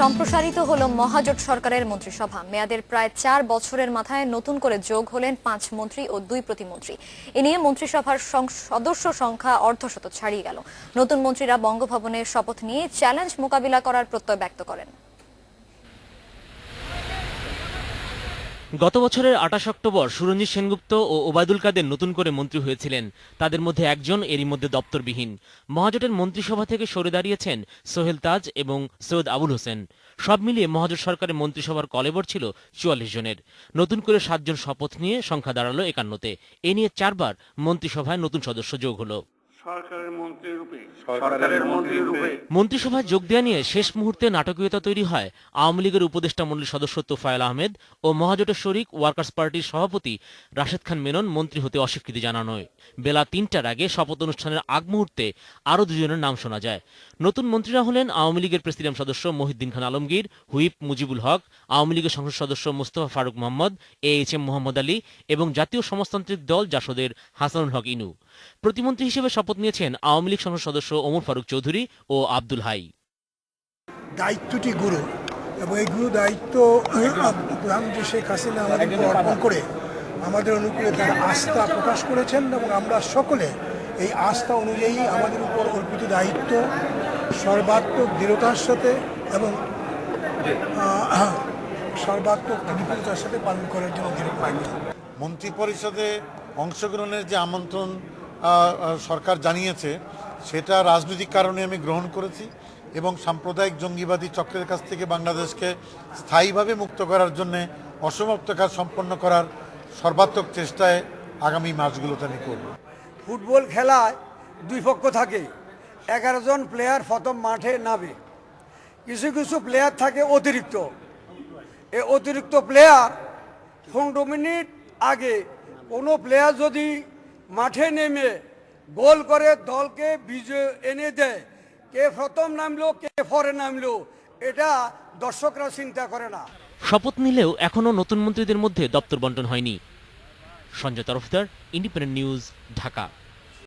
সম্প্রসারিত হল মহাজোট সরকারের মন্ত্রিসভা। মেয়াদের প্রায় চার বছরের মাথায় নতুন করে যোগ হলেন পাঁচ মন্ত্রী ও দুই প্রতিমন্ত্রী। এ নিয়ে মন্ত্রিসভার সদস্য সংখ্যা অর্ধশত ছাড়িয়ে গেল। নতুন মন্ত্রীরা বঙ্গভবনে শপথ নিয়ে চ্যালেঞ্জ মোকাবিলা করার প্রত্যয় ব্যক্ত করেন। গত বছরের আঠাশ অক্টোবর সুরঞ্জিত সেনগুপ্ত ও ওবায়দুল কাদের নতুন করে মন্ত্রী হয়েছিলেন। তাদের মধ্যে একজন, এরই মধ্যে দপ্তরবিহীন। মহাজোটের মন্ত্রিসভা থেকে সরে দাঁড়িয়েছেন সোহেল তাজ এবং সৈয়দ আবুল হোসেন। সব মিলিয়ে মহাজোট সরকারের মন্ত্রিসভার কলেবর ছিল চুয়াল্লিশ জনের। নতুন করে সাতজন শপথ নিয়ে সংখ্যা দাঁড়াল একান্নতে। এ নিয়ে চারবার মন্ত্রিসভায় নতুন সদস্য যোগ হলো। মন্ত্রিসভায় যোগ দেওয়া নিয়ে শেষ মুহূর্তে নাটকীয়তা তৈরি হয়। আওয়ামী লীগের উপদেষ্টা মণ্ডলীর সদস্য তোফায়েল আহমেদ ও মহাজোটের শরিক ওয়ার্কার্স পার্টির সভাপতি রাশেদ খান মেনন মন্ত্রী হতে অস্বীকৃতি জানানোয়। বেলা তিনটার আগে শপথ অনুষ্ঠানের আগ মুহূর্তে আরও দুজনের নাম শোনা যায়। নতুন মন্ত্রীরা হলেন আওয়ামী লীগের প্রেসিডিয়াম সদস্য মহিদ্দিন খান আলমগীর হুইপ মুজিবুল হক আওয়ামী লীগের সংসদ সদস্য Mostafa Faruk Mohammad A H M Mohammad Ali এবং জাতীয় সমাজতান্ত্রিক দল জাসদের হাসানুল হক ইনু। প্রতিমন্ত্রী হিসেবে শপথ নিয়েছেন আওয়ামী লীগ সংসদ সদস্য ওমর ফারুক চৌধুরী ও আব্দুল হাই। দায়িত্বটি গুরু এবং এই গুরু দায়িত্ব প্রধানমন্ত্রী শেখ হাসিনা আমাদেরকে অর্পণ করে আমাদের অনুকূলে তার আস্থা প্রকাশ করেছেন এবং আমরা সকলে এই আস্থা অনুযায়ী আমাদের উপর অর্পিত দায়িত্ব সর্বাত্মক দৃঢ়তার সাথে এবং সর্বাত্মক নিপুণতার সাথে পালন করার জন্য দৃঢ় পাইনি মন্ত্রিপরিষদে অংশগ্রহণের যে আমন্ত্রণ সরকার জানিয়েছে, সেটা রাজনৈতিক কারণে আমি গ্রহণ করেছি এবং সাম্প্রদায়িক জঙ্গিবাদী চক্রের কাছ থেকে বাংলাদেশকে স্থায়ীভাবে মুক্ত করার জন্যে অসমাপ্ত কাজ সম্পন্ন করার সর্বাত্মক চেষ্টায় আগামী মাসগুলোতে আমি করব। ফুটবল খেলায় দুই পক্ষ থাকে, এগারো জন প্লেয়ার প্রথম মাঠে নামে। কিছু কিছু প্লেয়ার থাকে অতিরিক্ত। এই অতিরিক্ত প্লেয়ার পনেরো মিনিট আগে কোনো প্লেয়ার যদি মাঠে নেমে গোল করে দলকে বিজয় এনে দেয়। কে প্রথম নামলো, কে পরে নামলো, এটা দর্শকরা চিন্তা করে না। শপথ নিলেও এখনও নতুন মন্ত্রীদের মধ্যে দপ্তর বন্টন হয়নি। Sanjay Tarafdar independent news Dhaka.